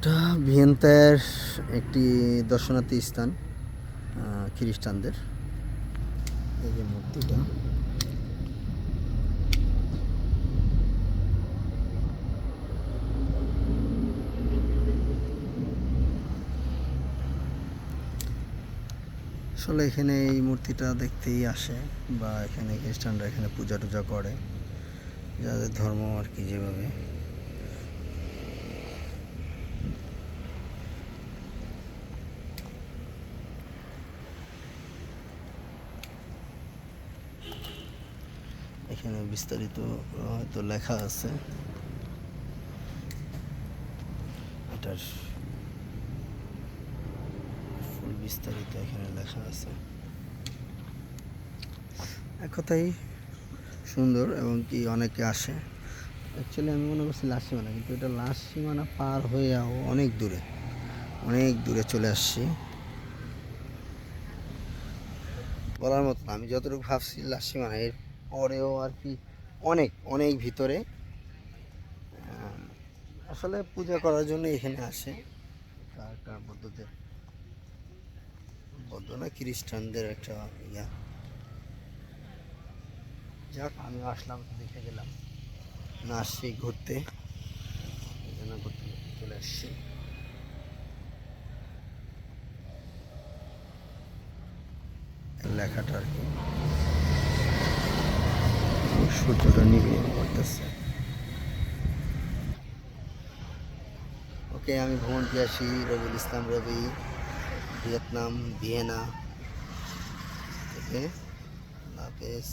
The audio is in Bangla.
এটা ভিয়েন্তার একটি দর্শনার্থী স্থান খ্রিস্টানদের। এই যে মূর্তিটা। আসলে এখানে এই মূর্তিটা দেখতেই আসে, বা এখানে খ্রিস্টানরা এখানে পূজা টুজা করে। যাদের ধর্ম আর কি যেভাবে। এখানে বিস্তারিত হয়তো লেখা আছে। এটার ফুল বিস্তারিত এখানে লেখা আছে। এক কথাই সুন্দর এবং কি অনেকে আসে। অ্যাকচুয়ালি আমি মনে করছি লাস্ট সীমানা, কিন্তু এটা লাস্ট সীমানা পার হয়েও অনেক দূরে অনেক দূরে চলে আসছি। বলার মতো আমি যতটুকু ভাবছি লাস্ট সীমানা, এর পরেও আর কি অনেক অনেক ভিতরে। আসলে পূজা করার জন্য এখানে আসে। কার বৌদ্ধদের? বৌদ্ধ না, খ্রিস্টানদের একটা ইয়া। যাক আমি আসলাম, দেখে গেলাম। না আসছি ঘুরতে ঘুরতে চলে আসছি। লেখাটা আর কি। সূর্যটা নিবিয়ে করতেছে। ওকে আমি ভ্রমণ আসি Rabiul Islam Robi Vietnam Vienna. Okay হাফেজ।